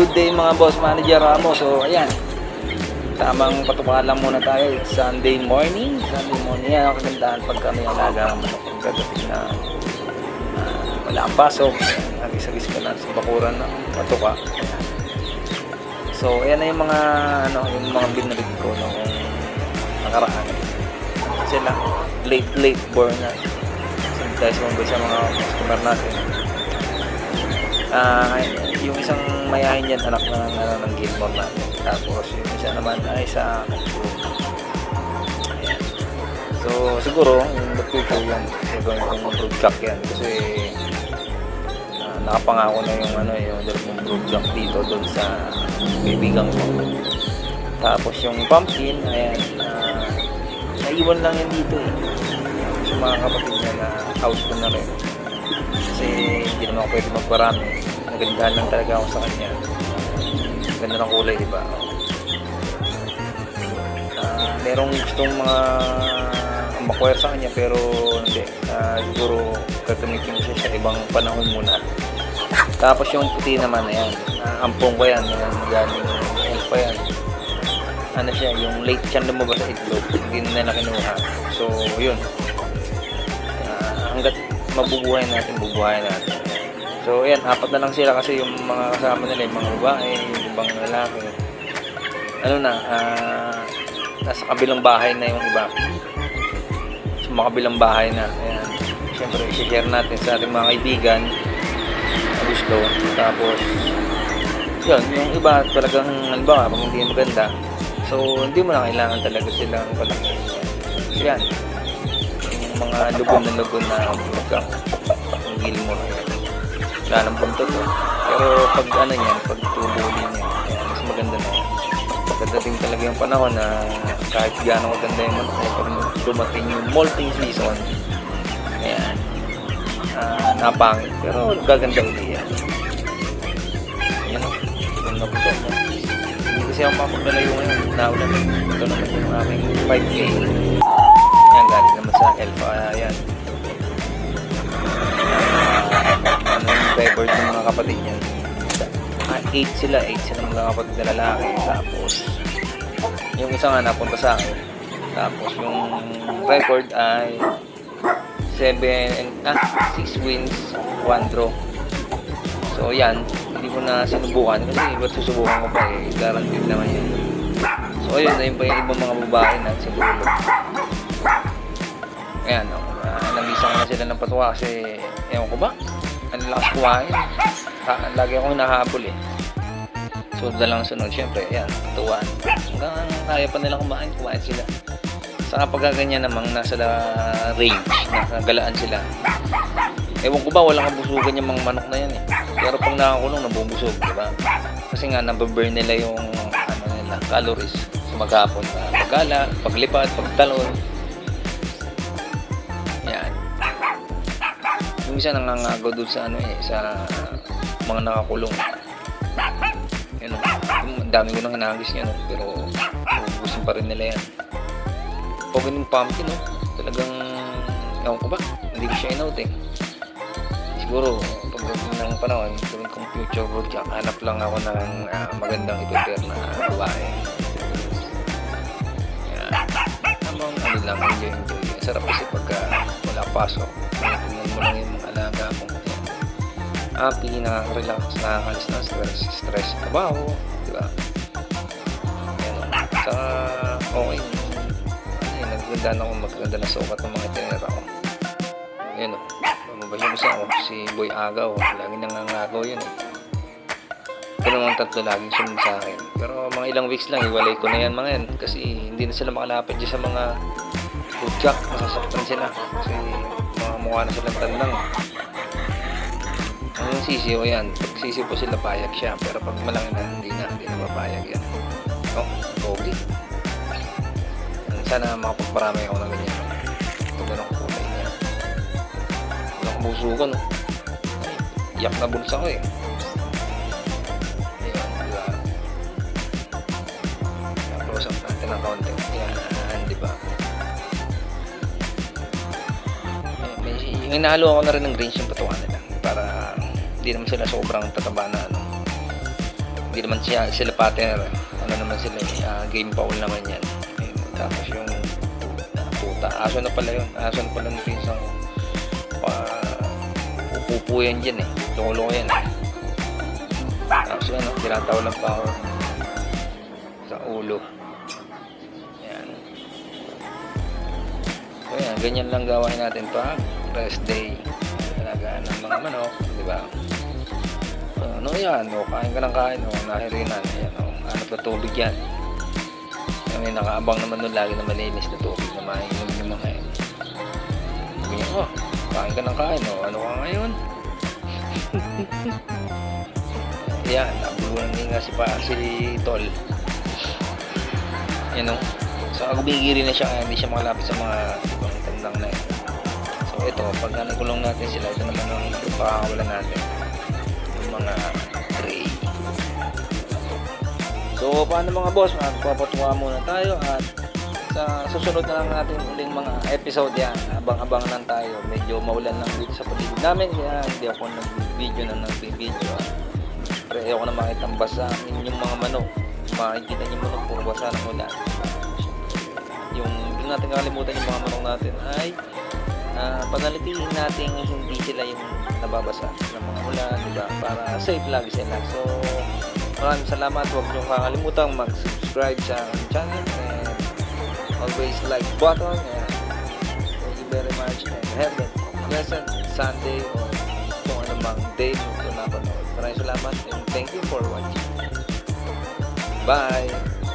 good day mga boss manager Ramos. So ayan, tamang patupakan muna tayo. It's Sunday morning. Sunday morning. Yan kagandahan pag kami alaga ang manok. Pagkagating na ah, wala ang pasok. Agis-agis ka na sa bakuran ng patuka. So ayan na yung mga ano, yung mga binalik ko nung nakaraan. Sila late late born na. Dahil sumabay sa mga customer natin. Ah, yung isang mayahin yan anak ng ano, ng Gilmore natin. Tapos yung isa naman ay sa Ayan. So siguro yung future yan, gagawin kong brood cock yan kasi ah, nakapangako na yung ano yung dalawang brood cock dito doon sa kaibigan ko. Tapos yung pumpkin, ayan, ah, naiwan lang yan dito eh. Sa mga kapatid niya na house ko na rin. Kasi hindi naman ako pwede magparami. Nagandahan lang talaga ako sa kanya. Ganda ng kulay, di ba? Ah, merong gustong mga makwire sa kanya pero hindi. Ah, siguro gagamitin ko siya sa ibang panahon muna. Tapos yung puti naman, ayan. Ah, ampong ko yan. Ayan, galing elf pa yan. Ano siya, yung late siya lumabas sa itlog. Hindi na kinuha. So, yun. Mabubuhay natin, bubuhay natin. So, ayan, apat na lang sila kasi yung mga kasama nila, yung mga babae, yung ibang lalaki. Ano na, ah, nasa kabilang bahay na yung iba. Sa mga kabilang bahay na. Ayan. Siyempre, i-share natin sa ating mga kaibigan na gusto. Tapos, yun, yung iba talagang, halimbawa, pag hindi maganda, so, hindi mo na kailangan talaga silang palaki. So, yan mga lubon na lubon na magkang ang gilmo wala nang buntot eh. pero pag ano niyan pag yan ayan, mas maganda na yan. Talaga yung panahon na kahit gaano maganda yung eh, pag dumating yung molting season ayan ah, napangit. Pero gaganda ulit yan. Yan o ganda po. Hindi kasi ako makapaglalayo ngayon naulan eh. ito naman yung aking 5K yan, galing naman sa Alpha. Ayan. Ano yung driver ng mga kapatid niya? Ah, 8 sila. 8 sila mga kapatid na lalaki. Tapos, yung isa nga napunta sa akin. Tapos, yung record ay 7, ah, 6 wins, 1 draw. So, yan. Hindi ko na sinubukan kasi ba't susubukan ko pa eh. Guaranteed naman yan. So, ayun na yun pa yung ibang mga babae na sa dulo. Ayan, no. Uh, namisan ko na sila ng patuwa kasi, ewan ko ba, ang lakas kuhain. Ha, lagi akong nahabol eh. So, dalang sunod, syempre, ayan, tuwan. Hanggang kaya pa nila kumain, kumain sila. Sa kapag ganyan namang nasa range, nakagalaan sila. Ewan ko ba, walang kabusugan yung mga manok na yan eh. Pero pag nakakulong, nabubusog, di ba? Kasi nga, nababurn nila yung ano nila, calories sa maghapon. Uh, pagkala, paglipad, pagtalon, Yung isa nangangagaw doon sa ano eh, sa mga nakakulong. Yan o. Yung dami ko nang hanagis yan o. Pero ubusin pa rin nila yan. Okay ng pumpkin o. Talagang, ewan ko ba, hindi ko siya inaut eh. Siguro, pagdating ng panahon, gawin kong future yan, hanap lang ako ng ah, magandang ipiper na babae. Tamang ano lang, enjoy, enjoy. Sarap kasi pagka wala pasok. Tingnan mo yung mga alaga mo. Yan. Happy, nakaka-relax, nakakalis ng stress, stress sa trabaho, di ba? Yan. Saka, okay. Ano yun, nagaganda na ako, magaganda na sukat ng mga tinira ko. Yan o. Mabay yung isa ko, si Boy Agaw. Lagi nangangagaw yun eh. Ito naman tatlo laging sunod sa akin. Pero mga ilang weeks lang, iwalay ko na yan mga yan. Kasi hindi na sila makalapit dyan sa mga foodjack. Masasaktan sila. Kasi mga mukha na silang tandang. Ang sisiyo yan. Pag sisiyo po sila, payag siya. Pero pag malaki na, hindi na. Hindi na mapayag yan. Oh, pogi. Sana makapagparami ako ng ganyan. Ito ganun kulay niya. Walang kabusukan. Oh. Ay, Iyak na bulsa ko eh. Ayan, di ba? Close up natin ng konti. Inahalo ako na rin ng greens yung patuwa nila para hindi naman sila sobrang tataba na ano. hindi naman siya sila partner ano naman sila ah, game foul naman yan. Ayun, tapos yung puta aso na pala yun. Aso na pala ng pinsang ko pa upupo yan dyan eh. Loko yan eh. Tapos yan oh, tinataw lang pa ako sa ulo. Yan so yan ganyan lang gawain natin pa rest day talagaan ng mga manok di ba So, ano yan? O, kain ka ng kain. O, nahirinan. Ayan, o. Ano pa tubig yan? Kami nakaabang naman nun lagi na malinis na tubig na mainom yung mga yan. Sabi niya, oh, kain ka ng kain. O, ano ka ngayon? Ayan, nabulunan din nga si, pa, si Tol. Yan o. So, gumigiri na siya hindi siya makalapit sa mga ibang tandang na yun. Ito, pag nagkulong natin sila, ito naman ang pakakawalan natin yung mga tray. So, paano mga boss? Magpapatuwa muna tayo at sa susunod na lang natin uling mga episode yan. Abang-abang lang tayo. Medyo maulan lang dito sa paligid namin kaya hindi ako nag-video na nag-video. Pero ayoko na makita ang basa inyong mga manok. Makikita niyo manok puro basa ng ulan. Yung hindi natin kakalimutan yung mga manok natin ay uh, panalitiin natin hindi sila yung nababasa ng mga ulan, di ba? Para safe lagi sila. So, maraming salamat. Huwag niyong kakalimutan mag-subscribe sa channel and always like button and thank you very much and have a pleasant Sunday or kung ano mang day mo ito napanood. Maraming salamat and thank you for watching. Bye!